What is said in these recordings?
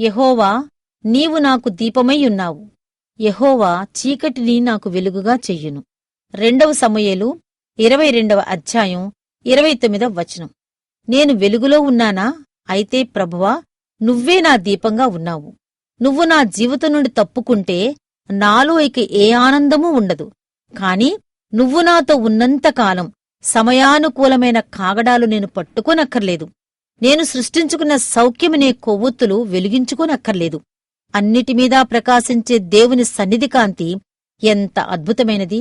యహోవా నీవు నాకు దీపమై ఉన్నావు. యహోవా చీకటిని నాకు వెలుగుగా చెయ్యును రెండవ సమయలు ఇరవై రెండవ అధ్యాయం ఇరవై తొమ్మిదవ వచనం. నేను వెలుగులో ఉన్నానా? అయితే ప్రభువా నువ్వే నా దీపంగా ఉన్నావు. నువ్వు నా జీవితం నుండి తప్పుకుంటే నాలో ఇక ఏ ఆనందమూ ఉండదు. కాని నువ్వు నాతో ఉన్నంతకాలం సమయానుకూలమైన కాగడాలు నేను పట్టుకోనక్కర్లేదు. నేను సృష్టించుకున్న సౌఖ్యమనే కొవ్వొత్తులు వెలిగించుకోనక్కర్లేదు. అన్నిటిమీదా ప్రకాశించే దేవుని సన్నిధి కాంతి ఎంత అద్భుతమైనది!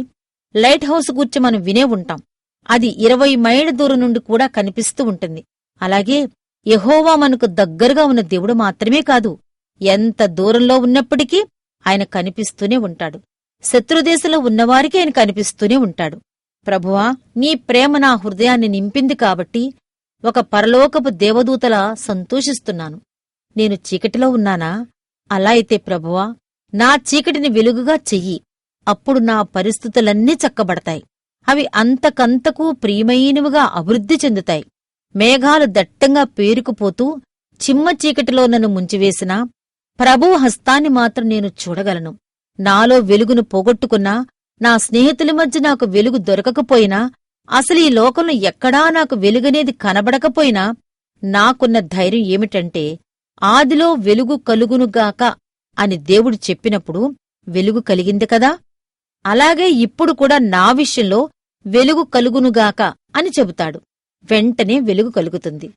లైట్ హౌస్ గురించి మనం వినే ఉంటాం. అది ఇరవై మైళ్ళ దూరం నుండి కూడా కనిపిస్తూ ఉంటుంది. అలాగే యహోవా మనకు దగ్గరగా ఉన్న దేవుడు మాత్రమే కాదు ఎంత దూరంలో ఉన్నప్పటికీ ఆయన కనిపిస్తూనే ఉంటాడు. శత్రుదేశంలో ఉన్నవారికి ఆయన కనిపిస్తూనే ఉంటాడు. ప్రభువా నీ ప్రేమ నా హృదయాన్ని నింపింది కాబట్టి ఒక పరలోకపు దేవదూతలా సంతోషిస్తున్నాను. నేను చీకటిలో ఉన్నానా? అలా అయితే ప్రభువా నా చీకటిని వెలుగుగా చెయ్యి. అప్పుడు నా పరిస్థితులన్నీ చక్కబడతాయి. అవి అంతకంతకు ప్రియమైనవిగా అభివృద్ధి చెందుతాయి. మేఘాలు దట్టంగా పేరుకుపోతూ చిమ్మ చీకటిలో నన్ను ముంచివేసినా ప్రభువు హస్తాన్ని మాత్రం నేను చూడగలను. నాలో వెలుగును పోగొట్టుకున్నా నా స్నేహితుల మధ్య నాకు వెలుగు దొరకకపోయినా అసలు ఈ లోకంలో ఎక్కడా నాకు వెలుగనేది కనబడకపోయినా నాకున్న ధైర్యం ఏమిటంటే ఆదిలో వెలుగు కలుగునుగాక అని దేవుడు చెప్పినప్పుడు వెలుగు కలిగింది కదా? అలాగే ఇప్పుడు కూడా నా విషయంలో వెలుగు కలుగునుగాక అని చెబుతాడు. వెంటనే వెలుగు కలుగుతుంది.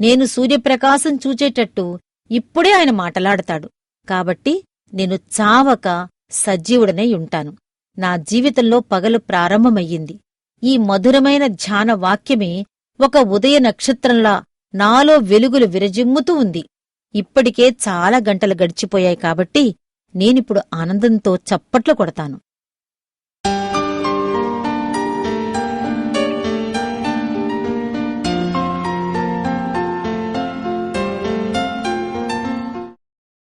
నేను సూర్యప్రకాశం చూచేటట్టు ఇప్పుడే ఆయన మాటలాడతాడు. కాబట్టి నేను చావక సజీవుడనై ఉంటాను. నా జీవితంలో పగలు ప్రారంభమయ్యింది. ఈ మధురమైన ధ్యాన వాక్యమే ఒక ఉదయ నక్షత్రంలా నాలో వెలుగులు విరజిమ్ముతూ ఉంది. ఇప్పటికే చాలా గంటలు గడిచిపోయాయి కాబట్టి నేనిప్పుడు ఆనందంతో చప్పట్లు కొడతాను.